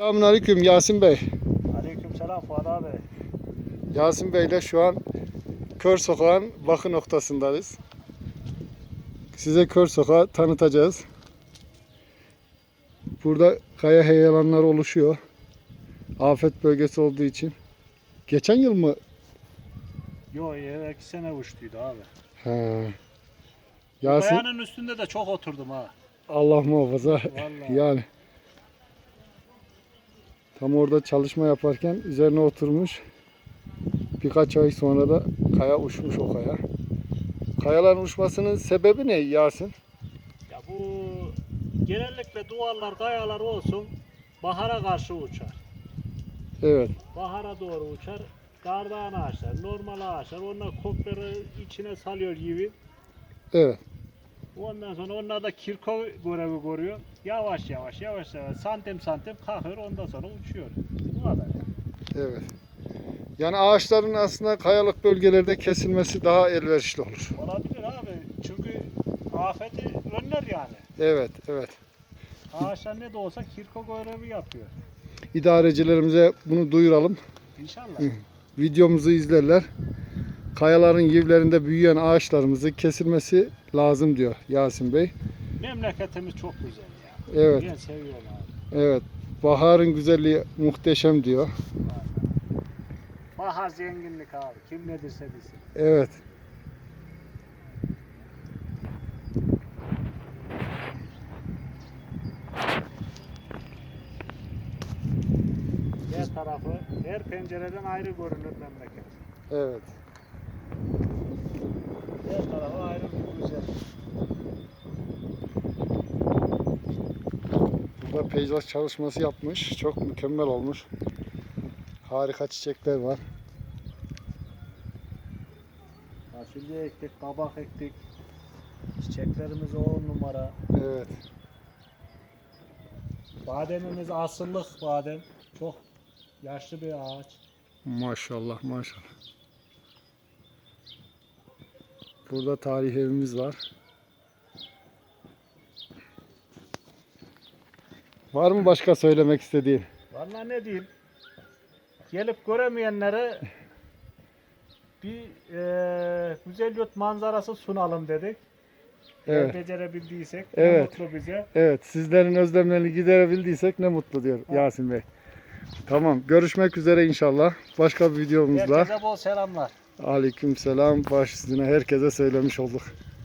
Selamünaleyküm Yasin Bey. Aleykümselam Fuat abi. Yasin Bey ile şu an Kör Sokak'ın bakı noktasındayız. Size Kör Sokak'ı tanıtacağız. Burada kaya heyelanları oluşuyor. Afet bölgesi olduğu için. Geçen yıl mı? Yo evvelki sene uçtuydu abi. He. Yasin Kayanın üstünde de çok oturdum ha. Allah muhafaza. Vallahi. Yani. Tam orada çalışma yaparken üzerine oturmuş. Birkaç ay sonra da kaya uçmuş o kaya. Kayaların uçmasının sebebi ne Yasin? Ya bu genellikle duvarlar, kayalar olsun bahara karşı uçar. Evet. Bahara doğru uçar. Kardan ağaçlar, normal ağaçlar onlar kopları içine salıyor gibi. Evet. Ondan sonra onlar da kirko görevi görüyor. Yavaş yavaş yavaş yavaş santim santim kalkıyor ondan sonra uçuyor. Bu kadar. Evet. Yani ağaçların aslında kayalık bölgelerde kesilmesi daha elverişli olur. Olabilir abi. Çünkü afeti önler yani. Evet, evet. Ağaçlar ne de olsa kirko görevi yapıyor. İdarecilerimize bunu duyuralım. İnşallah. Videomuzu izlerler. Kayaların yivlerinde büyüyen ağaçlarımızı kesilmesi lazım diyor Yasin Bey. Memleketimiz çok güzel ya. Evet, Ben seviyorum abi. evet. Baharın güzelliği muhteşem diyor. Bahar zenginlik abi. Kim ne derse desin. Evet. Her tarafı, her pencereden ayrı görünür memleket. Evet. Her tarafı ayrı bir güzel. Burada peyzaj çalışması yapmış. Çok mükemmel olmuş. Harika çiçekler var. Fasulye ektik, kabak ektik. Çiçeklerimiz on numara. Evet. Bademimiz asıllık badem. Çok yaşlı bir ağaç. Maşallah maşallah. Burada tarih evimiz var. Var mı başka söylemek istediğin? Vallahi ne diyeyim? Gelip göremeyenlere bir eee güzel yurt manzarası sunalım dedik. Eğer Evet. becerebildiysek Evet. ne mutlu bize. Evet, sizlerin özlemlerini giderebildiysek ne mutlu diyor Yasin Bey. Tamam, görüşmek üzere inşallah. Başka bir videomuzla. Herkese bol selamlar. Aleykümselam. Baş üstüne herkese söylemiş olduk.